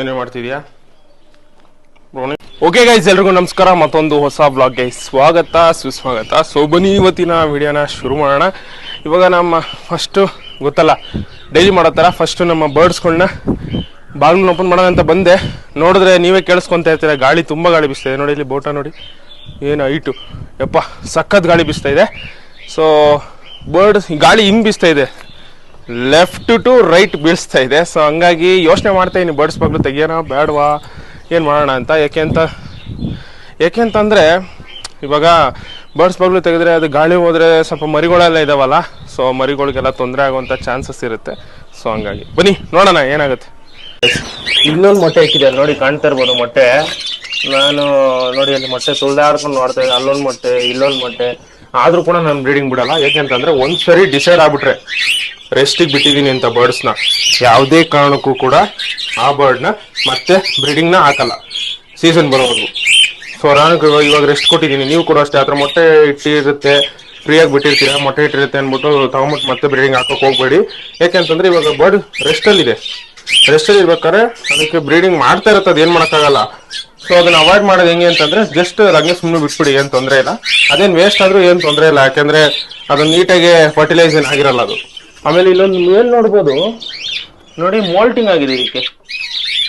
ಏನೇ ಮಾಡ್ತಿದ್ಯಾ? Okay guys ಎಲ್ರಿಗೂ ನಮಸ್ಕಾರ. ಮತ್ತೊಂದು ಹೊಸ ಬ್ಲಾಗ್ಗೆ ಸ್ವಾಗತ, ಸುಸ್ವಾಗತ. ಸೊ ಬನ್ನಿ, ಇವತ್ತಿನ ವಿಡಿಯೋನ ಶುರು ಮಾಡೋಣ. ಇವಾಗ ನಮ್ಮ ಫಸ್ಟು ಗೊತ್ತಲ್ಲ ಡೈಲಿ ಮಾಡೋ ಥರ ಫಸ್ಟು ನಮ್ಮ ಬರ್ಡ್ಸ್ಗಳನ್ನ ಬಾಗಿಲನ್ನ ಓಪನ್ ಮಾಡೋಣ ಅಂತ ಬಂದೆ. ನೋಡಿದ್ರೆ ನೀವೇ ಕೇಳಿಸ್ಕೊತಾ ಇರ್ತೀರ, ಗಾಳಿ ತುಂಬ ಗಾಳಿ ಬೀಸ್ತಾ ಇದೆ. ನೋಡಿ ಇಲ್ಲಿ ಬೋಟ ನೋಡಿ. ಏನು ಐಟು ಯಪ್ಪ, ಸಖತ್ ಗಾಳಿ ಬಿಸ್ತಾ ಇದೆ. ಸೊ ಬರ್ಡ್ಸ್ ಗಾಳಿ ಹಿಂಗೆ ಬಿಸ್ತಾ ಇದೆ. ಲೆಫ್ಟ್ ಟು ರೈಟ್ ಬೀಳಿಸ್ತಾ ಇದೆ. ಸೊ ಹಂಗಾಗಿ ಯೋಚನೆ ಮಾಡ್ತಾ ಇದ್ದೀನಿ ಬರ್ಡ್ಸ್ ಬಗ್ಲು ತೆಗಿಯೋಣ, ಬೇಡವಾ? ಏನು ಮಾಡೋಣ ಅಂತ. ಯಾಕೆ ಅಂತ? ಯಾಕೆ ಅಂತಂದರೆ ಇವಾಗ ಬರ್ಡ್ಸ್ ಬಗ್ಲು ತೆಗೆದ್ರೆ ಅದು ಗಾಳಿ ಹೋದರೆ ಸ್ವಲ್ಪ ಮರಿಗಳೆಲ್ಲ ಇದಾವಲ್ಲ? ಸೊ ಮರಿಗಳಿಗೆಲ್ಲ ತೊಂದರೆ ಆಗುವಂಥ ಚಾನ್ಸಸ್ ಇರುತ್ತೆ. ಸೊ ಹಂಗಾಗಿ. ಬನ್ನಿ, ನೋಡೋಣ ಏನಾಗುತ್ತೆ. ಇನ್ನೊಂದು ಮೊಟ್ಟೆ ಇಕ್ಕಿದೆ. ನೋಡಿ ಕಾಣ್ತಾ ಇರ್ಬೋದು ಮೊಟ್ಟೆ. ನಾನು ನೋಡಿ ಅಲ್ಲಿ ಮೊಟ್ಟೆ ತುಳ್ದಾಡ್ಕೊಂಡು ನೋಡ್ತಾ ಇದ್ದೆ. ಅಲ್ಲೊಂದು ಮೊಟ್ಟೆ, ಇಲ್ಲೊಂದು ಮೊಟ್ಟೆ. ಆದ್ರೂ ಕೂಡ ನಾನು ಬ್ರೀಡಿಂಗ್ ಬಿಡಲ್ಲ. ಯಾಕೆಂತಂದ್ರೆ ಒಂದ್ ಸರಿ ಡಿಸೈಡ್ ಆಗ್ಬಿಟ್ರೆ ರೆಸ್ಟಿಗೆ ಬಿಟ್ಟಿದ್ದೀನಿ ಅಂತ ಬರ್ಡ್ಸ್ನ ಯಾವುದೇ ಕಾರಣಕ್ಕೂ ಕೂಡ ಆ ಬರ್ಡ್ನ ಮತ್ತೆ ಬ್ರೀಡಿಂಗ್ನ ಹಾಕಲ್ಲ. ಸೀಸನ್ ಬರೋವರೆಗೂ. ಸೊ ನಾನು ಇವಾಗ- ರೆಸ್ಟ್ ಕೊಟ್ಟಿದ್ದೀನಿ ನೀವು ಕೂಡ ಅಷ್ಟೇ ಆದ್ರೆ ಮೊಟ್ಟೆ ಇಟ್ಟಿರುತ್ತೆ ಫ್ರೀಯಾಗಿ ಬಿಟ್ಟಿರ್ತೀರಾ, ಮೊಟ್ಟೆ ಇಟ್ಟಿರುತ್ತೆ ಅಂದ್ಬಿಟ್ಟು ತಗೊಂಬಿಟ್ಟು ಮತ್ತೆ ಬ್ರೀಡಿಂಗ್ ಹಾಕೋಕೆ ಹೋಗ್ಬೇಡಿ. ಯಾಕೆಂತಂದ್ರೆ ಇವಾಗ ಬರ್ಡ್ ರೆಸ್ಟಲ್ಲಿದೆ ರೆಸ್ಟಲ್ಲಿ ಇರ್ಬೇಕಾದ್ರೆ ಅದಕ್ಕೆ ಬ್ರೀಡಿಂಗ್ ಮಾಡ್ತಾ ಇರುತ್ತೆ, ಅದೇನ್ ಮಾಡೋಕ್ಕಾಗಲ್ಲ. ಸೊ ಅದನ್ನ ಅವಾಯ್ಡ್ ಮಾಡೋದು ಹೆಂಗೆ ಅಂತಂದ್ರೆ ಜಸ್ಟ್ ರಂಗೆ ಸುಮ್ಮನೆ ಬಿಟ್ಬಿಡಿ, ಏನು ತೊಂದರೆ ಇಲ್ಲ. ಅದೇನು ವೇಸ್ಟ್ ಆದ್ರೂ ಏನು ತೊಂದರೆ ಇಲ್ಲ, ಯಾಕೆಂದ್ರೆ ಅದು ನೀಟಾಗಿ ಫರ್ಟಿಲೈಸೇಷನ್ ಆಗಿರಲ್ಲ ಅದು. ಆಮೇಲೆ ಇಲ್ಲೊಂದು ಮೇಲ್ ನೋಡ್ಬೋದು. ನೋಡಿ ಮೋಲ್ಟಿಂಗ್ ಆಗಿದೆ ಇದಕ್ಕೆ.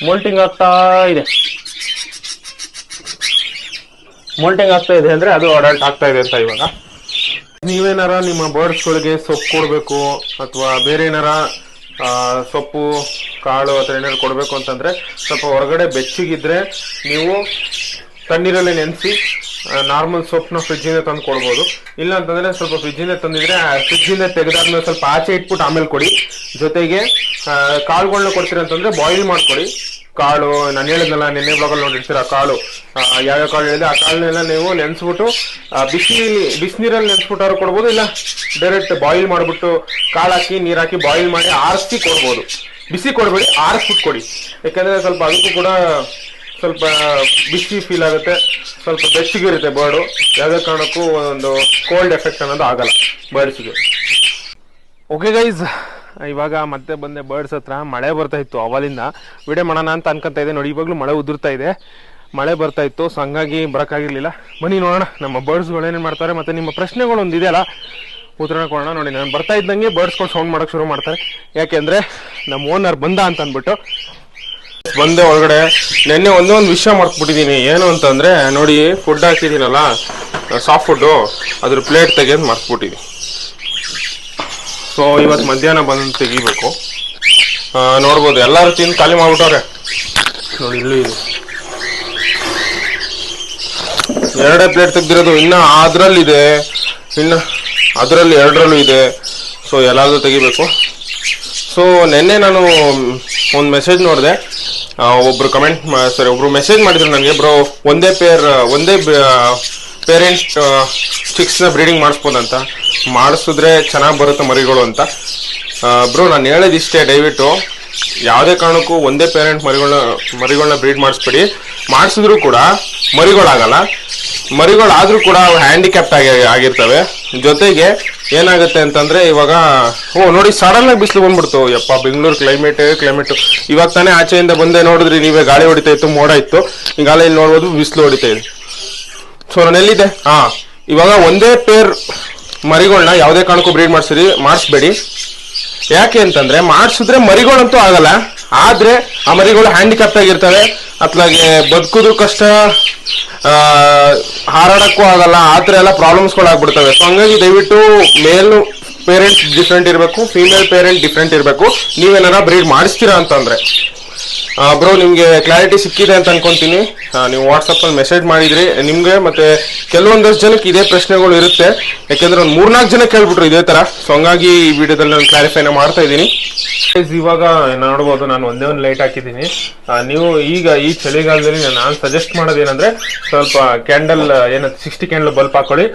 ಮೋಲ್ಟಿಂಗ್ ಆಗ್ತಾ ಇದೆ. ಮೋಲ್ಟಿಂಗ್ ಆಗ್ತಾ ಇದೆ ಅಂದ್ರೆ ಅದು ಅಡಲ್ಟ್ ಆಗ್ತಾ ಇದೆ ಅಂತ ಇವಾಗ. ನೀವೇನಾರ ನಿಮ್ಮ ಬರ್ಡ್ಸ್ಗಳಿಗೆ ಸೊಪ್ಪು ಕೊಡಬೇಕು ಅಥವಾ ಬೇರೆ ಏನಾರ ಸೊಪ್ಪು ಕಾಳು ಅಥವಾ ಏನಾದ್ರು ಕೊಡಬೇಕು ಅಂತಂದ್ರೆ ಸ್ವಲ್ಪ ಹೊರಗಡೆ ಬೆಚ್ಚಗಿದ್ರೆ ನೀವು ತಣ್ಣೀರಲ್ಲಿ ನೆನೆಸಿ ನಾರ್ಮಲ್ ಸೊಪ್ಪನ್ನ ಫ್ರಿಜ್ಜಿಂದ ತಂದು ಕೊಡ್ಬೋದು. ಇಲ್ಲ ಅಂತಂದರೆ ಸ್ವಲ್ಪ ಫ್ರಿಜ್ಜಿಂದ ತಂದಿದ್ರೆ ಫ್ರಿಜ್ಜಿಂದ ತೆಗೆದಾದ್ಮೇಲೆ ಸ್ವಲ್ಪ ಆಚೆ ಇಟ್ಬಿಟ್ಟು ಆಮೇಲೆ ಕೊಡಿ. ಜೊತೆಗೆ ಕಾಳುಗಳನ್ನ ಕಾಳುಗಳ್ನ ಕೊಡ್ತೀರ ಅಂತಂದರೆ ಬಾಯ್ಲ್ ಮಾಡ್ಕೊಡಿ. ಕಾಳು, ನಾನು ಹೇಳಿದ್ನಲ್ಲ, ನಿನ್ನೆ ಬ್ಲಾಗಲ್ಲಿ ನೋಡಿರ್ತೀರ ಕಾಳು. ಯಾವ್ಯಾವ ಕಾಳು ಹೇಳಿದೆ ಆ ಕಾಳನ್ನೆಲ್ಲ ನೀವು ನೆನೆಸ್ಬಿಟ್ಟು ಬಿಸಿ ಬಿಸಿನೀರಲ್ಲಿ ನೆನೆಸ್ಬಿಟ್ಟಾರು ಕೊಡ್ಬೋದು, ಇಲ್ಲ ಡೈರೆಕ್ಟ್ ಬಾಯ್ಲ್ ಮಾಡಿಬಿಟ್ಟು ಕಾಳು ಹಾಕಿ, ನೀರು ಹಾಕಿ ಬಾಯ್ಲ್ ಮಾಡಿ ಆರಿಸಿ ಕೊಡ್ಬೋದು. ಬಿಸಿ ಕೊಡಬೇಡಿ ಆರಿಸ್ಬಿಟ್ಟು ಕೊಡಿ. ಯಾಕಂದ್ರೆ ಸ್ವಲ್ಪ ಅದಕ್ಕೂ ಕೂಡ ಸ್ವಲ್ಪ ಬಿಸಿ ಫೀಲ್ ಆಗುತ್ತೆ. ಸ್ವಲ್ಪ ಬೆಚ್ಚಗಿರುತ್ತೆ ಬರ್ಡು ಯಾವುದೇ ಕಾರಣಕ್ಕೂ ಒಂದು ಕೋಲ್ಡ್ ಎಫೆಕ್ಟ್ ಅನ್ನೋದು ಆಗಲ್ಲ ಬರ್ಡ್ಸ್ಗೆ ಓಕೆ ಗೈಸ್ ಇವಾಗ ಮತ್ತೆ ಬಂದೆ ಬರ್ಡ್ಸ್ ಹತ್ರ. ಮಳೆ ಬರ್ತಾ ಇತ್ತು ಅವಲಿಂದ ವಿಡಿಯೋ ಮಾಡೋಣ ಅಂತ ಅನ್ಕೊಂತ ಇದೆ ನೋಡಿ, ಇವಾಗಲೂ ಮಳೆ ಉದುರ್ತಾ ಇದೆ. ಮಳೆ ಬರ್ತಾ ಇತ್ತು ಸೊ ಹಂಗಾಗಿ ಬರೋಕ್ಕಾಗಿರ್ಲಿಲ್ಲ. ಬನ್ನಿ ನೋಡೋಣ. ನಮ್ಮ ಬರ್ಡ್ಸ್ಗಳು ಏನೇನು ಮಾಡ್ತಾರೆ ಮತ್ತು ನಿಮ್ಮ ಪ್ರಶ್ನೆಗಳು ಒಂದು ಇದೆಯಲ್ಲ ಉತ್ತರ ಕೊಡೋಣ ನೋಡಿ, ನಾನು ಬರ್ತಾ ಇದ್ದಂಗೆ ಬರ್ಡ್ಸ್ಗಳು ಸೌಂಡ್ ಮಾಡೋಕೆ ಶುರು ಮಾಡ್ತಾರೆ. ಯಾಕೆಂದ್ರೆ ನಮ್ಮ ಓನರ್ ಬಂದ ಅಂತ ಅಂದ್ಬಿಟ್ಟು ಬಂದೆ ಒಳಗಡೆ. ನಿನ್ನೆ ಒಂದೇ ಒಂದು ವಿಷಯ ಮರ್ತ್ಬಿಟ್ಟಿದ್ದೀನಿ ಏನು ಅಂತಂದರೆ, ನೋಡಿ ಫುಡ್ ಹಾಕಿದ್ದೀನಲ್ಲ ಸಾಫ್ಟ್ ಫುಡ್ಡು ಅದ್ರ ಪ್ಲೇಟ್ ತೆಗೆದು ಮರ್ತ್ಬಿಟ್ಟಿದ್ದೀನಿ ಸೊ ಇವತ್ತು ಮಧ್ಯಾಹ್ನ ಬಂದು ತೆಗಿಬೇಕು. ನೋಡ್ಬೋದು, ಎಲ್ಲರೂ ತಿಂದು ಖಾಲಿ ಮಾಡ್ಬಿಟ್ಟವ್ರೆ. ನೋಡಿ, ಇಲ್ಲಿ ಇದು. ಎರಡೇ ಪ್ಲೇಟ್ ತೆಗ್ದಿರೋದು, ಇನ್ನೂ ಅದರಲ್ಲಿದೆ. ಇನ್ನ ಅದರಲ್ಲಿ ಎರಡರಲ್ಲೂ ಇದೆ. ಸೊ ಎಲ್ಲಾದರೂ ತೆಗಿಬೇಕು. ಸೊ ನಿನ್ನೆ ನಾನು ಒಂದು ಮೆಸೇಜ್ ನೋಡಿದೆ. ಒಬ್ಬರು ಕಮೆಂಟ್ ಸಾರಿ ಒಬ್ರು ಮೆಸೇಜ್ ಮಾಡಿದ್ರು ನನಗೆ, ಬ್ರೋ, ಒಂದೇ ಪೇರ್ ಒಂದೇ ಪೇರೆಂಟ್ಸ್ ಚಿಕ್ಸ್ನ ಬ್ರೀಡಿಂಗ್ ಮಾಡಿಸ್ಬೋದಂತ. ಮಾಡಿಸಿದ್ರೆ ಚೆನ್ನಾಗಿ ಬರುತ್ತೆ ಮರಿಗಳು ಅಂತ. ಬ್ರೋ, ನಾನು ಹೇಳೋದಿಷ್ಟೇ ದಯವಿಟ್ಟು. ಯಾವುದೇ ಕಾರಣಕ್ಕೂ ಒಂದೇ ಪೇರೆಂಟ್ ಮರಿಗಳನ್ನ ಮರಿಗಳನ್ನ ಬ್ರೀಡ್ ಮಾಡಿಸ್ಬೇಡಿ. ಮಾಡಿಸಿದ್ರು ಕೂಡ ಮರಿಗಳಾಗಲ್ಲ. ಮರಿಗಳಾದರೂ ಕೂಡ ಹ್ಯಾಂಡಿಕ್ಯಾಪ್ಟ್ ಆಗಿ, ಆಗಿರ್ತವೆ. ಜೊತೆಗೆ ಏನಾಗುತ್ತೆ ಅಂತಂದ್ರೆ ಇವಾಗ, ಓ, ನೋಡಿ ಸಡನ್ ಆಗಿ ಬಿಸಿಲು ಬಂದ್ಬಿಡ್ತು. ಯಪ್ಪ, ಬೆಂಗಳೂರು ಕ್ಲೈಮೇಟ್ ಕ್ಲೈಮೇಟ್ ಇವಾಗ ತಾನೇ ಆಚೆಯಿಂದ ಬಂದೆ, ನೋಡಿದ್ರಿ, ನೀವೇ ಗಾಳಿ ಹೊಡಿತಾ ಇತ್ತು, ಮೋಡ ಇತ್ತು. ಈಗ ಇಲ್ಲಿ ನೋಡ್ಬೋದು ಬಿಸಿಲು ಹೊಡಿತಾ ಇದೆ. ಸೊ ನಾನು ಎಲ್ಲಿದೆ ಹಾ ಇವಾಗ ಒಂದೇ ಪೇರ್ ಮರಿಗಳನ್ನ ಯಾವುದೇ ಕಾರಣಕ್ಕೂ ಬ್ರೀಡ್ ಮಾಡಿಸಿರಿ, ಮಾಡಿಸ್ಬೇಡಿ. ಯಾಕೆ ಅಂತಂದ್ರೆ, ಮಾಡಿಸಿದ್ರೆ ಮರಿಗಳಂತೂ ಆಗಲ್ಲ. ಆದ್ರೆ ಆ ಮರಿಗಳು ಹ್ಯಾಂಡಿಕ್ಯಾಪ್ಟ್ ಆಗಿರ್ತವೆ. ಅತ್ಲಾಗೆ ಬದುಕುದು ಕಷ್ಟ ಹಾರಾಡಕ್ಕೂ ಆಗಲ್ಲ, ಆ ಥರ ಎಲ್ಲ ಪ್ರಾಬ್ಲಮ್ಸ್ಗಳಾಗ್ಬಿಡ್ತವೆ. ಸೊ ಹಂಗಾಗಿ ದಯವಿಟ್ಟು ಮೇಲ್ ಪೇರೆಂಟ್ಸ್ ಡಿಫ್ರೆಂಟ್ ಇರಬೇಕು ಫೀಮೇಲ್ ಪೇರೆಂಟ್ ಡಿಫ್ರೆಂಟ್ ಇರಬೇಕು. ನೀವೇನಾರ ಬ್ರೀಡ್ ಮಾಡಿಸ್ತೀರಾ ಅಂತಂದ್ರೆ ಬ್ರೋ ನಿಮಗೆ ಕ್ಲಾರಿಟಿ ಸಿಕ್ಕಿದೆ ಅಂತ ಅನ್ಕೊಂತೀನಿ. ನೀವು ವಾಟ್ಸಪ್ಪಲ್ಲಿ ಮೆಸೇಜ್ ಮಾಡಿದ್ರಿ, ನಿಮಗೆ ಮತ್ತೆ ಕೆಲವೊಂದಷ್ಟು ಜನಕ್ಕೆ ಇದೇ ಪ್ರಶ್ನೆಗಳು ಇರುತ್ತೆ. ಯಾಕೆಂದ್ರೆ ಒಂದು ಮೂರ್ನಾಲ್ಕು ಜನ ಕೇಳ್ಬಿಟ್ರು ಇದೇ ತರ. ಸೊ ಹಂಗಾಗಿ ಈ ವಿಡಿಯೋದಲ್ಲಿ ನಾನು ಕ್ಲಾರಿಫೈನ ಮಾಡ್ತಾ ಇದ್ದೀನಿ. ಇವಾಗ ನೋಡ್ಬೋದು, ನಾನು ಒಂದೇ ಒಂದು ಲೈಟ್ ಹಾಕಿದ್ದೀನಿ. ನೀವು ಈಗ ಈ ಚಳಿಗಾಲದಲ್ಲಿ ನಾನು ಸಜೆಸ್ಟ್ ಮಾಡೋದೇನಂದ್ರೆ ಸ್ವಲ್ಪ ಕ್ಯಾಂಡಲ್ ಏನು ಸಿಕ್ಸ್ಟಿ ಕ್ಯಾಂಡಲ್ ಬಲ್ಪ್ ಹಾಕೊಳ್ಳಿ.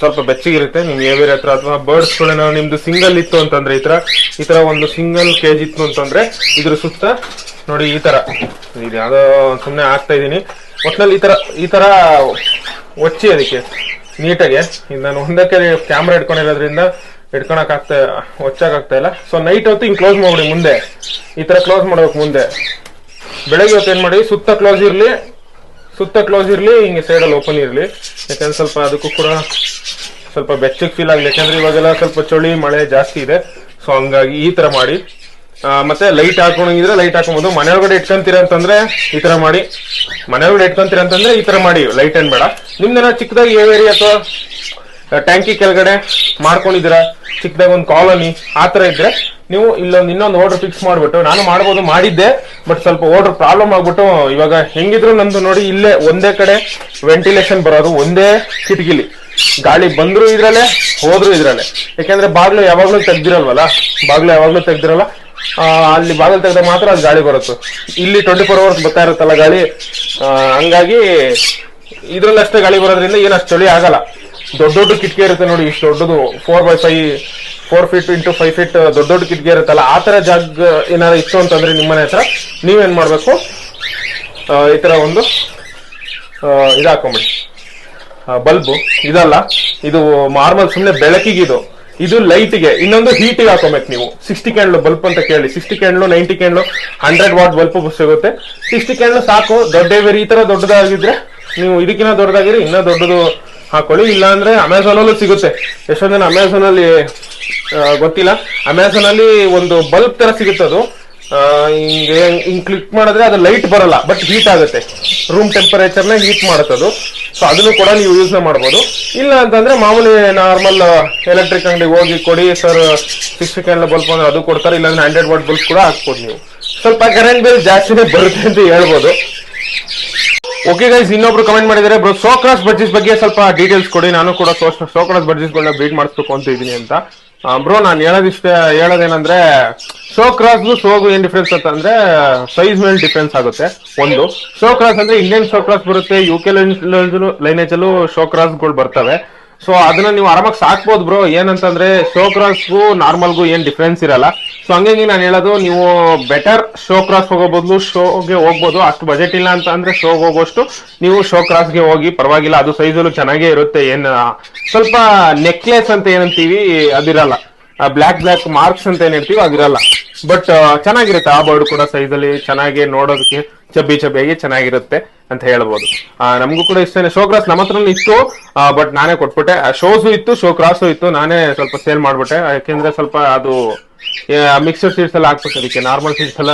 ಸ್ವಲ್ಪ ಬೆಚ್ಚಗಿರುತ್ತೆ. ನಿಮ್ಗೆ ಏವಿಯರ್ ಹತ್ರ ಅಥವಾ ಬರ್ಡ್ಸ್ಗಳೇನೋ ನಿಮ್ಮದು ಸಿಂಗಲ್ ಇತ್ತು ಅಂತಂದ್ರೆ ಈ ತರ ಈ ತರ ಒಂದು ಸಿಂಗಲ್ ಕೇಜ್ ಇತ್ತು ಅಂತಂದ್ರೆ ಇದ್ರ ಸುತ್ತ ನೋಡಿ, ಈ ತರ. ಇದು ಯಾವ್ದೋ ಸುಮ್ಮನೆ ಹಾಕ್ತಾ ಇದೀನಿ ಒಟ್ನಲ್ಲಿ ಈ ತರ ಈ ತರ ಒಚ್ಚಿ ಅದಕ್ಕೆ, ನೀಟಾಗಿ. ನಾನು ಒಂದಕ್ಕೆ ಕ್ಯಾಮ್ರಾ ಇಟ್ಕೊಂಡಿರೋದ್ರಿಂದ ಇಟ್ಕೊಳಕ್ ಆಗ್ತಾ ಒಚ್ಚಾಗ್ತಾ ಇಲ್ಲ. ಸೊ ನೈಟ್ ಹೊತ್ತು ಹಿಂಗೆ ಕ್ಲೋಸ್ ಮಾಡ್ಬಿಡಿ ಮುಂದೆ. ಈ ತರ ಕ್ಲೋಸ್ ಮಾಡ್ಬೇಕು ಮುಂದೆ. ಬೆಳಗ್ಗೆ ಹೊತ್ತು ಏನ್ ಮಾಡಿ, ಸುತ್ತ ಕ್ಲೋಸ್ ಇರ್ಲಿ, ಸುತ್ತ ಕ್ಲೋಸ್ ಇರ್ಲಿ, ಹಿಂಗೆ ಸೈಡಲ್ಲಿ ಓಪನ್ ಇರ್ಲಿ. ಯಾಕಂದ್ರೆ ಸ್ವಲ್ಪ ಅದಕ್ಕೂ ಕೂಡ ಸ್ವಲ್ಪ ಬೆಚ್ಚಗೆ ಫೀಲ್ ಆಗಲಿ. ಯಾಕಂದ್ರೆ ಇವಾಗೆಲ್ಲ ಸ್ವಲ್ಪ ಚಳಿ, ಮಳೆ ಜಾಸ್ತಿ ಇದೆ. ಸೊ ಹಂಗಾಗಿ ಈ ತರ ಮಾಡಿ. ಮತ್ತೆ ಲೈಟ್ ಹಾಕೊಂಡಿದ್ರೆ ಲೈಟ್ ಹಾಕೊಬೋದು. ಮನೆಯೊಳಗಡೆ ಇಟ್ಕೊಂತೀರ ಅಂತಂದ್ರೆ ಈ ತರ ಮಾಡಿ. ಮನೆಯೊಳಗಡೆ ಇಟ್ಕೊಂತೀರ ಅಂತಂದ್ರೆ ಈ ತರ ಮಾಡಿ. ಲೈಟ್ ಏನ್ ಬೇಡ. ನಿಮ್ದೇನ ಚಿಕ್ಕದಾಗಿ ಏವೇರಿ ಅಥವಾ ಟ್ಯಾಂಕಿ ಕೆಳಗಡೆ ಮಾಡ್ಕೊಂಡಿದ್ದೀರಾ? ಚಿಕ್ಕದಾಗ ಒಂದು ಕಾಲೋನಿ ಆ ತರ ಇದ್ರೆ ನೀವು ಇಲ್ಲೊಂದು ಇನ್ನೊಂದು ಆರ್ಡರ್ ಫಿಕ್ಸ್ ಮಾಡ್ಬಿಟ್ಟು, ನಾನು ಮಾಡ್ಬೋದು ಮಾಡಿದ್ದೆ ಬಟ್ ಸ್ವಲ್ಪ ಆರ್ಡರ್ ಪ್ರಾಬ್ಲಮ್ ಆಗ್ಬಿಟ್ಟು, ಇವಾಗ ಹೆಂಗಿದ್ರು ನಂದು ನೋಡಿ ಇಲ್ಲೇ ಒಂದೇ ಕಡೆ ವೆಂಟಿಲೇಷನ್ ಬರೋದು, ಒಂದೇ ಕಿಟಕಿಲಿ. ಗಾಳಿ ಬಂದ್ರು ಇದ್ರಲ್ಲೇ, ಹೋದ್ರು ಇದ್ರಲ್ಲೇ. ಯಾಕಂದ್ರೆ ಬಾಗ್ಲು ಯಾವಾಗ್ಲೂ ತೆಗ್ದಿರಲ್ವಲ್ಲ? ಬಾಗ್ಲು ಯಾವಾಗ್ಲೂ ತೆಗ್ದಿರಲ್ಲ? ಅಲ್ಲಿ ಬಾಗಿಲು ತೆಗೆದ ಮಾತ್ರ ಅದು ಗಾಳಿ ಬರುತ್ತೆ. ಇಲ್ಲಿ ಟ್ವೆಂಟಿ ಫೋರ್ ಅವರ್ಸ್ ಬರ್ತಾ ಇರುತ್ತಲ್ಲ ಗಾಳಿ ಹಂಗಾಗಿ ಇದ್ರಲ್ಲಿ ಅಷ್ಟೇ ಗಾಳಿ ಬರೋದ್ರಿಂದ ಏನು ಅಷ್ಟು ಚಳಿ ಆಗಲ್ಲ. ದೊಡ್ಡ ದೊಡ್ಡ ಕಿಟಕಿ ಇರುತ್ತೆ ನೋಡಿ, ಇಷ್ಟು ದೊಡ್ಡದು four by five four feet into five feet ದೊಡ್ಡ ದೊಡ್ಡ ಕಿಟಕಿ ಇರುತ್ತಲ್ಲ, ಆ ಥರ ಜಾಗ ಏನಾದ್ರು ಇತ್ತು ಅಂತಂದ್ರೆ ನಿಮ್ಮನೆ ಹತ್ರ, ನೀವೇನು ಮಾಡಬೇಕು? ಈ ಥರ ಒಂದು ಇದು ಹಾಕೊಂಬಿಡಿ ಬಲ್ಬು, ಇದಲ್ಲ, ಇದು ಮಾರ್ಮಲ್ ಸುಮ್ಮನೆ ಬೆಳಕಿಗಿದು. ಇದು ಲೈಟ್ಗೆ ಇನ್ನೊಂದು ಹೀಟಿಗೆ ಹಾಕೋಬೇಕು ನೀವು. ಸಿಕ್ಸ್ಟಿ ಕ್ಯಾಂಡ್ಲು ಬಲ್ಪ್ ಅಂತ ಕೇಳಿ. Sixty candle ninety candle hundred watt bulb ಸಿಗುತ್ತೆ. ಸಿಕ್ಸ್ಟಿ ಕ್ಯಾಂಡ್ಲು ಸಾಕು, ದೊಡ್ಡ ಈ ತರ ದೊಡ್ಡದಾಗಿದ್ರೆ ನೀವು ಇದಕ್ಕಿಂತ ದೊಡ್ಡದಾಗಿದ್ರೆ ಇನ್ನೂ ದೊಡ್ಡದು ಹಾಕೊಳ್ಳಿ. ಇಲ್ಲ ಅಂದ್ರೆ ಅಮೆಝಾನ್ ಅಲ್ಲೂ ಸಿಗುತ್ತೆ. ಎಷ್ಟೊಂದು ಜನ ಅಮೆಝಾನ್ ಅಲ್ಲಿ ಗೊತ್ತಿಲ್ಲ. ಅಮೆಝಾನ್ ಅಲ್ಲಿ ಒಂದು ಬಲ್ಬ್ ತರ ಸಿಗುತ್ತೆ ಅದು ಹಿಂಗೆ ಹಿಂಗ್ ಕ್ಲಿಕ್ ಮಾಡಿದ್ರೆ ಅದು ಲೈಟ್ ಬರಲ್ಲ ಬಟ್ ಹೀಟ್ ಆಗುತ್ತೆ. ರೂಮ್ ಟೆಂಪರೇಚರ್ನ ಹೀಟ್ ಅದು. ಸೊ ಅದನ್ನು ಕೂಡ ನೀವು ಯೂಸ್ ಮಾಡ್ಬೋದು. ಇಲ್ಲ ಅಂತಂದ್ರೆ ಮಾಮೂಲಿ ನಾರ್ಮಲ್ ಎಲೆಕ್ಟ್ರಿಕ್ ಅಂಗಡಿ ಹೋಗಿ ಕೊಡಿ ಸರ್ ಸಿಕ್ಸ್ಟಿ ಕ್ಯಾಂಡಲ್ ಬಲ್ಬ್ ಅಂದ್ರೆ ಅದು ಕೊಡ್ತಾರೆ, ಇಲ್ಲಾಂದ್ರೆ ಹಂಡ್ರೆಡ್ ವಾಟ್ ಬಲ್ಬ್ ಕೂಡ ಹಾಕ್ಬೋದು ನೀವು. ಸ್ವಲ್ಪ ಕರೆಂಟ್ ಬಿಲ್ ಜಾಸ್ತಿನೇ ಬರುತ್ತೆ ಅಂತ ಹೇಳ್ಬೋದು. ಓಕೆ ಗೈಸ್ ಇನ್ನೊಬ್ರು ಕಮೆಂಟ್ ಮಾಡಿದ್ದಾರೆ. ಬ್ರೋ ಸೋಕ್ರಾಸ್ ಬಡ್ಜೆಸ್ ಬಗ್ಗೆ ಸ್ವಲ್ಪ ಡೀಟೇಲ್ಸ್ ಕೊಡಿ. ನಾನು ಕೂಡ ಸೋಕ್ರಾಸ್ ಬಡ್ಜೆಸ್ಗಳನ್ನ ಬೀಟ್ ಮಾಡಿಸ್ಬೇಕು ಅಂತ ಇದ್ದೀನಿ ಅಂತ. ಬ್ರೋ, ನಾನು ಹೇಳೋದಿಷ್ಟ, ಹೇಳೋದೇನಂದ್ರೆ ಶೋ ಕ್ರಾಸ್ಗೂ ಶೋಗು ಏನ್ ಡಿಫ್ರೆನ್ಸ್ ಅಂತಂದ್ರೆ ಸೈಜ್ ಮೇಲೆ ಡಿಫ್ರೆನ್ಸ್ ಆಗುತ್ತೆ, ಒಂದು. ಶೋ ಕ್ರಾಸ್ ಅಂದ್ರೆ ಇಂಡಿಯನ್ ಶೋ ಕ್ರಾಸ್ ಬರುತ್ತೆ ಯು ಕೆ ಲೈನೇಜ್ ಅಲ್ಲೂ ಶೋ ಕ್ರಾಸ್ಗಳು ಬರ್ತವೆ. ಸೊ ಅದನ್ನ ನೀವು ಆರಾಮಾಗಿ ಸಾಕ್ಬೋದು ಬ್ರೋ ಏನಂತಂದ್ರೆ ಶೋ ಕ್ರಾಸ್ಗೂ ನಾರ್ಮಲ್ಗೂ ಏನ್ ಡಿಫ್ರೆನ್ಸ್ ಇರಲ್ಲ. ಸೊ ಹಂಗಾಗಿ ನಾನು ಹೇಳೋದು, ನೀವು ಬೆಟರ್ ಶೋ ಕ್ರಾಸ್ ಹೋಗೋ ಬದಲು ಶೋಗೆ ಹೋಗ್ಬೋದು. ಅಷ್ಟು ಬಜೆಟ್ ಇಲ್ಲ ಅಂತ ಅಂದ್ರೆ ಶೋಗೆ ಹೋಗೋಷ್ಟು ನೀವು ಶೋ ಕ್ರಾಸ್ಗೆ ಹೋಗಿ, ಪರವಾಗಿಲ್ಲ, ಅದು ಸೈಜಲ್ಲೂ ಚೆನ್ನಾಗೇ ಇರುತ್ತೆ. ಏನ್ ಸ್ವಲ್ಪ ನೆಕ್ಲೆಸ್ ಅಂತ ಏನಂತೀವಿ, ಅದಿರಲ್ಲ. ಬ್ಲ್ಯಾಕ್ ಬ್ಲ್ಯಾಕ್ ಮಾರ್ಕ್ಸ್ ಅಂತ ಏನ್ ಹೇಳ್ತೀವಿ, ಅದಿರಲ್ಲ. ಬಟ್ ಚೆನ್ನಾಗಿರುತ್ತೆ. ಆ ಬರ್ಡ್ ಕೂಡ ಸೈಜಲ್ಲಿ ಚೆನ್ನಾಗಿ ನೋಡೋದಕ್ಕೆ ಚಬ್ಬಿ ಚಬ್ಬಿಯಾಗಿ ಚೆನ್ನಾಗಿರುತ್ತೆ. ಅಂತ ಹೇಳ್ಬೋದು. ನಮಗೂ ಕೂಡ ಇಷ್ಟೇ ಶೋ ಕ್ರಾಸ್ ನಮ್ಮ ಹತ್ರನೂ ಇತ್ತು. ಬಟ್ ನಾನೇ ಕೊಟ್ಬಿಟ್ಟೆ. ಶೋಸು ಇತ್ತು ಶೋ ಕ್ರಾಸು ಇತ್ತು. ನಾನೇ ಸ್ವಲ್ಪ ಸೇಲ್ ಮಾಡ್ಬಿಟ್ಟೆ. ಯಾಕೆಂದ್ರೆ ಸ್ವಲ್ಪ ಅದು ಮಿಕ್ಸರ್ ಸೀಡ್ಸ್ ಎಲ್ಲ ಹಾಕ್ಬೇಕು ಅದಕ್ಕೆ. ನಾರ್ಮಲ್ ಸೀಡ್ಸ್ ಎಲ್ಲ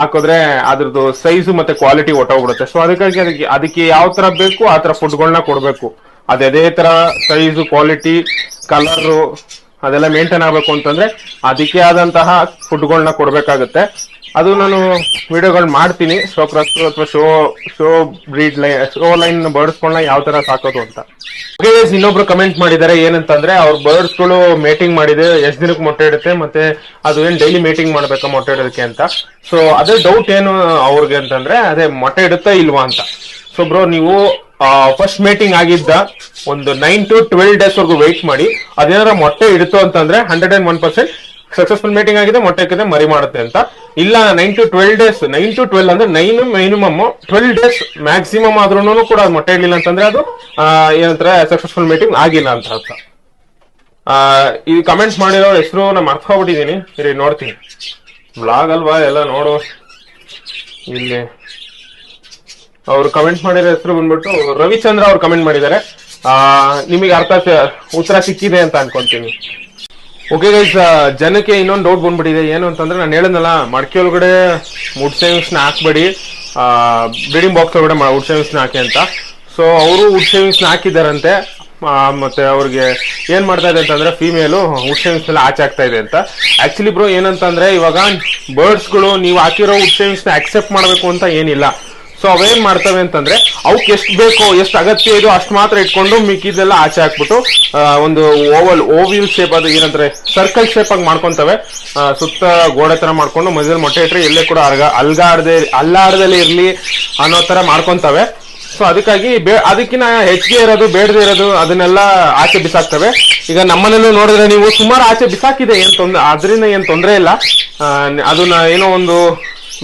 ಹಾಕಿದ್ರೆ ಅದ್ರದ್ದು ಸೈಜು ಮತ್ತೆ ಕ್ವಾಲಿಟಿ ಒಟ್ಟೋಗ್ಬಿಡುತ್ತೆ ಸೊ ಅದಕ್ಕಾಗಿ ಅದಕ್ಕೆ ಅದಕ್ಕೆ ಯಾವ ತರ ಬೇಕು, ಆ ತರ ಫುಡ್ಗಳನ್ನ ಕೊಡಬೇಕು. ಅದೇ ತರ ಸೈಜು ಕ್ವಾಲಿಟಿ ಕಲರು ಅದೆಲ್ಲ ಮೇಂಟೈನ್ ಆಗಬೇಕು ಅಂತಂದ್ರೆ ಅದಕ್ಕೆ ಆದಂತಹ ಫುಡ್ಗಳನ್ನ ಕೊಡ್ಬೇಕಾಗುತ್ತೆ. ಅದು ನಾನು ವಿಡಿಯೋಗಳು ಮಾಡ್ತೀನಿ. ಶೋ ಕ್ರಾಸ್ ಅಥವಾ show show breed line show line ಬರ್ಡ್ಸ್ಗಳನ್ನ ಯಾವ ತರ ಸಾಕೋದು ಅಂತ. ಇನ್ನೊಬ್ರು ಕಮೆಂಟ್ ಮಾಡಿದ್ದಾರೆ ಏನಂತಂದ್ರೆ ಅವ್ರ ಬರ್ಡ್ಸ್ಗಳು ಮೇಟಿಂಗ್ ಮಾಡಿದೆ, ಎಷ್ಟು ದಿನಕ್ಕೆ ಮೊಟ್ಟೆ ಇಡುತ್ತೆ ಮತ್ತೆ ಅದು ಏನ್ ಡೈಲಿ ಮೇಟಿಂಗ್ ಮಾಡ್ಬೇಕಾ ಮೊಟ್ಟೆ ಇಡೋದಕ್ಕೆ ಅಂತ. ಸೊ ಅದೇ ಡೌಟ್ ಏನು ಅವ್ರಿಗೆ ಅಂತಂದ್ರೆ, ಅದೇ ಮೊಟ್ಟೆ ಇಡುತ್ತಾ ಇಲ್ವಾ ಅಂತ. ಸೊ ಬ್ರೋ ನೀವು ಫಸ್ಟ್ ಮೀಟಿಂಗ್ ಆಗಿದ್ದ ಒಂದು ನೈನ್ ಟು ಟ್ವೆಲ್ ಡೇಸ್ ವರ್ಗು ವೆಯ್ಟ್ ಮಾಡಿ. ಅದೇನಾರ ಮೊಟ್ಟೆ ಇಡ್ತು ಅಂತಂದ್ರೆ hundred and one percent successful meeting ಆಗಿದೆ, ಮೊಟ್ಟೆ ಹಾಕಿದ್ರೆ ಮರಿ ಮಾಡುತ್ತೆ ಅಂತ. ಇಲ್ಲ nine to twelve days nine to twelve ಅಂದ್ರೆ nine minimum twelve days maximum ಆದ್ರೂ ಕೂಡ ಅದು ಮೊಟ್ಟೆ ಇಡಲಿಲ್ಲ ಅಂತಂದ್ರೆ ಅದು ಏನಂತಾರೆ ಸಕ್ಸಸ್ಫುಲ್ ಮೀಟಿಂಗ್ ಆಗಿಲ್ಲ ಅಂತ ಅರ್ಥ. ಈ ಕಮೆಂಟ್ಸ್ ಮಾಡಿರೋ ಹೆಸರು ನಾನು ಮರ್ತ್ಕೊಬಿಟ್ಟಿದ್ದೀನಿ ಇರಿ, ನೋಡ್ತೀನಿ. ಬ್ಲಾಗ್ ಅಲ್ವಾ? ಎಲ್ಲ ನೋಡು. ಇಲ್ಲಿ ಅವ್ರು ಕಮೆಂಟ್ ಮಾಡಿರೋ ಹೆಸರು ಬಂದ್ಬಿಟ್ಟು ರವಿಚಂದ್ರ ಅವ್ರು ಕಮೆಂಟ್ ಮಾಡಿದ್ದಾರೆ. ನಿಮಗೆ ಅರ್ಥ ಉತ್ತರ ಸಿಕ್ಕಿದೆ ಅಂತ ಅನ್ಕೊಂತೀನಿ. ಓಕೆ ಗೈಸ್ ಜನಕ್ಕೆ ಇನ್ನೊಂದು ಡೌಟ್ ಬಂದ್ಬಿಟ್ಟಿದೆ. ಏನು ಅಂತಂದ್ರೆ ನಾನು ಹೇಳಿದ್ನಲ್ಲ ಮಡಕೆ ಒಳಗಡೆ ವುಡ್ ಸೇವಿಂಗ್ಸ್ನ ಹಾಕ್ಬೇಡಿ. ಬ್ರೀಡಿಂಗ್ ಬಾಕ್ಸ್ ಒಳಗಡೆ ವುಡ್ ಸೇವಿಂಗ್ಸ್ನ ಹಾಕಿ ಅಂತ. ಸೊ ಅವರು ವುಡ್ ಸೇವಿಂಗ್ಸ್ನ ಹಾಕಿದಾರಂತೆ ಆ, ಮತ್ತೆ ಅವ್ರಿಗೆ ಏನ್ ಮಾಡ್ತಾ ಇದೆ ಅಂತಂದ್ರೆ ಫೀಮೇಲು ವುಡ್ ಸೇವಿಂಗ್ಸ್ ಎಲ್ಲ ಆಚೆ ಆಗ್ತಾ ಇದೆ ಅಂತ. ಆಕ್ಚುಲಿ ಬ್ರೋ ಏನಂತಂದ್ರೆ ಇವಾಗ ಬರ್ಡ್ಸ್ಗಳು ನೀವು ಹಾಕಿರೋ ವುಡ್ ಸೇವಿಂಗ್ಸ್ನ ಅಕ್ಸೆಪ್ಟ್ ಮಾಡಬೇಕು ಅಂತ ಏನಿಲ್ಲ. ಸೊ ಅವೇನ್ ಮಾಡ್ತವೆ ಅಂತಂದ್ರೆ ಅವಕ್ಕೆ ಎಷ್ಟು ಬೇಕೋ, ಎಷ್ಟು ಅಗತ್ಯ ಇದೋ ಅಷ್ಟು ಮಾತ್ರ ಇಟ್ಕೊಂಡು ಮಿಕ್ಕಿದೆಲ್ಲ ಆಚೆ ಹಾಕ್ಬಿಟ್ಟು ಒಂದು ಓವಲ್ ಓವಿಲ್ ಶೇಪ್ ಅದು ಏನಂದ್ರೆ ಸರ್ಕಲ್ ಶೇಪ್ ಆಗಿ ಮಾಡ್ಕೊಂತವೆ. ಸುತ್ತ ಗೋಡೆ ತರ ಮಾಡ್ಕೊಂಡು ಮಧ್ಯದಲ್ಲಿ ಮೊಟ್ಟೆ ಇಟ್ಟರೆ ಎಲ್ಲೇ ಕೂಡ ಅರ್ಗ, ಅಲ್ಗಾಡದೆ, ಅಲ್ಲಾಡದಲ್ಲಿ ಇರ್ಲಿ ಅನ್ನೋ ತರ ಮಾಡ್ಕೊಂತವೆ. ಸೊ ಅದಕ್ಕಾಗಿ ಬೇ ಅದಕ್ಕಿಂತ ಹೆಚ್ಚಿಗೆ ಇರೋದು, ಬೇಡದೇ ಇರೋದು, ಅದನ್ನೆಲ್ಲ ಆಚೆ ಬಿಸಾಕ್ತವೆ. ಈಗ ನಮ್ಮನೇಲೂ ನೋಡಿದ್ರೆ ನೀವು ಸುಮಾರು ಆಚೆ ಬಿಸಾಕಿದೆ, ಏನು ತೊಂದ್ರೆ ಅದರಿಂದ ಏನು ತೊಂದರೆ ಇಲ್ಲ. ಅದನ್ನ ಏನೋ ಒಂದು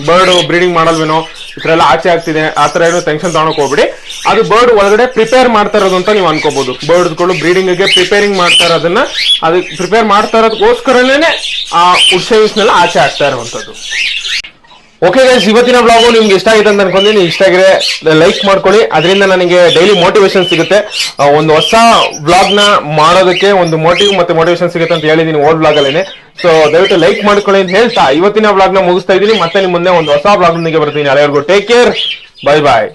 ಬರ್ಡ್ ಬ್ರೀಡಿಂಗ್ ಮಾಡಲ್ವೇನೋ ಈ ತರ ಎಲ್ಲ ಆಚೆ ಆಗ್ತಿದೆ, ಆ ತರ ಏನು ಟೆನ್ಷನ್ ತಗೊಳಕ್ ಹೋಗ್ಬಿಡಿ. ಅದು ಬರ್ಡ್ ಒಳಗಡೆ ಪ್ರಿಪೇರ್ ಮಾಡ್ತಾ ಇರೋದು ಅಂತ ನೀವು ಅನ್ಕೋಬಹುದು ಬರ್ಡ್ಗಳು ಬ್ರೀಡಿಂಗ್ಗೆ ಪ್ರಿಪೇರಿಂಗ್ ಮಾಡ್ತಾ ಇರೋದನ್ನ, ಅದು ಪ್ರಿಪೇರ್ ಮಾಡ್ತಾ ಇರೋದಕ್ಕೋಸ್ಕರನೇ ಆ ಉಡ್ಸೇವಿಸ್ನೆಲ್ಲ ಆಚೆ ಆಗ್ತಾ ಇರುವಂತದ್ದು ಓಕೆ ಗೈಸ್ ಇವತ್ತಿನ ಬ್ಲಾಗು ನಿಮ್ಗೆ ಇಷ್ಟ ಆಗಿದೆ ಅಂತ ಅನ್ಕೊಂತೀನಿ ಇಷ್ಟ ಆಗಿದೆ ಲೈಕ್ ಮಾಡ್ಕೊಳ್ಳಿ. ಅದರಿಂದ ನನಗೆ ಡೈಲಿ ಮೋಟಿವೇಶನ್ ಸಿಗುತ್ತೆ. ಒಂದು ಹೊಸ ಬ್ಲಾಗ್ನ ಮಾಡೋದಕ್ಕೆ ಒಂದು ಮೋಟಿವ್ ಮತ್ತೆ ಮೋಟಿವೇಶನ್ ಸಿಗುತ್ತೆ ಅಂತ ಹೇಳಿದ್ದೀನಿ ಓಲ್ಡ್ ಬ್ಲಾಗ್ ಅಲ್ಲೇನೆ. ಸೊ ದಯವಿಟ್ಟು ಲೈಕ್ ಮಾಡ್ಕೊಳ್ಳಿ ಅಂತ ಹೇಳ್ತಾ, ಇವತ್ತಿನ ಬ್ಲಾಗ್ನ ಮುಗಿಸ್ತಾ ಇದ್ದೀನಿ. ಮತ್ತೆ ನಿಮ್ಮ ಮುಂದೆ ಒಂದು ಹೊಸ ಬ್ಲಾಗ್ ನಿಮಗೆ ಬರ್ತೀನಿ. ಅಲ್ಲಿವರೆಗೂ ಟೇಕ್ ಕೇರ್ ಬೈ ಬಾಯ್